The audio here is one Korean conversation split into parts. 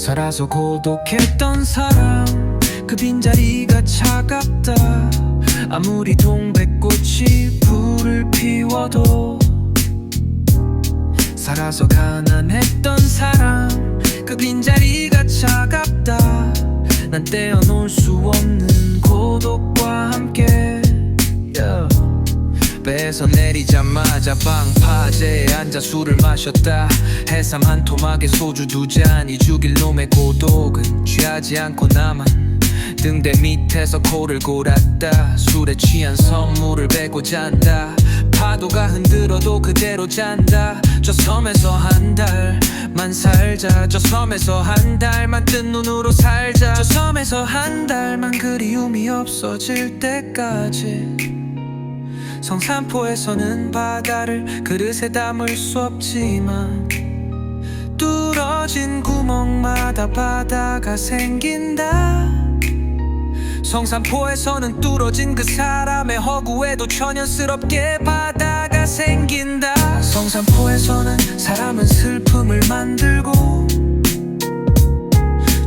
살아서 고독했던 사람 그 빈자리가 차갑다. 아무리 동백꽃이 불을 피워도 살아서 가난했던 사람 그 빈자리가 차갑다. 난 떼어놓을 수 없는 고독 배에서 내리자마자 방파제에 앉아 술을 마셨다. 해삼 한 토막에 소주 두 잔이 죽일 놈의 고독은 취하지 않고 나만 등대 밑에서 코를 골았다. 술에 취한 선물을 베고 잔다. 파도가 흔들어도 그대로 잔다. 저 섬에서 한 달만 살자. 저 섬에서 한 달만 뜬 눈으로 살자. 저 섬에서 한 달만 그리움이 없어질 때까지 성산포에서는 바다를 그릇에 담을 수 없지만 뚫어진 구멍마다 바다가 생긴다. 성산포에서는 뚫어진 그 사람의 허구에도 천연스럽게 바다가 생긴다. 성산포에서는 사람은 슬픔을 만들고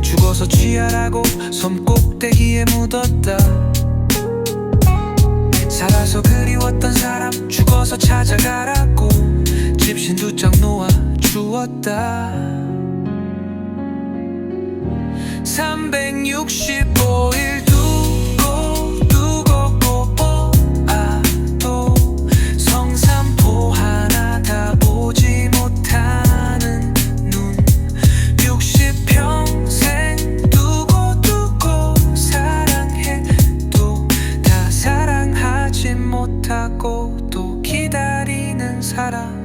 죽어서 취하라고 섬 꼭대기에 묻었다 어서 찾아가라고 집신 두 장 놓아 주었다. 365일 두고 두고 보아도 성산포 하나 다 보지 못하는 눈. 60평생 두고 두고 사랑해도 다 사랑하지 못하고 hat.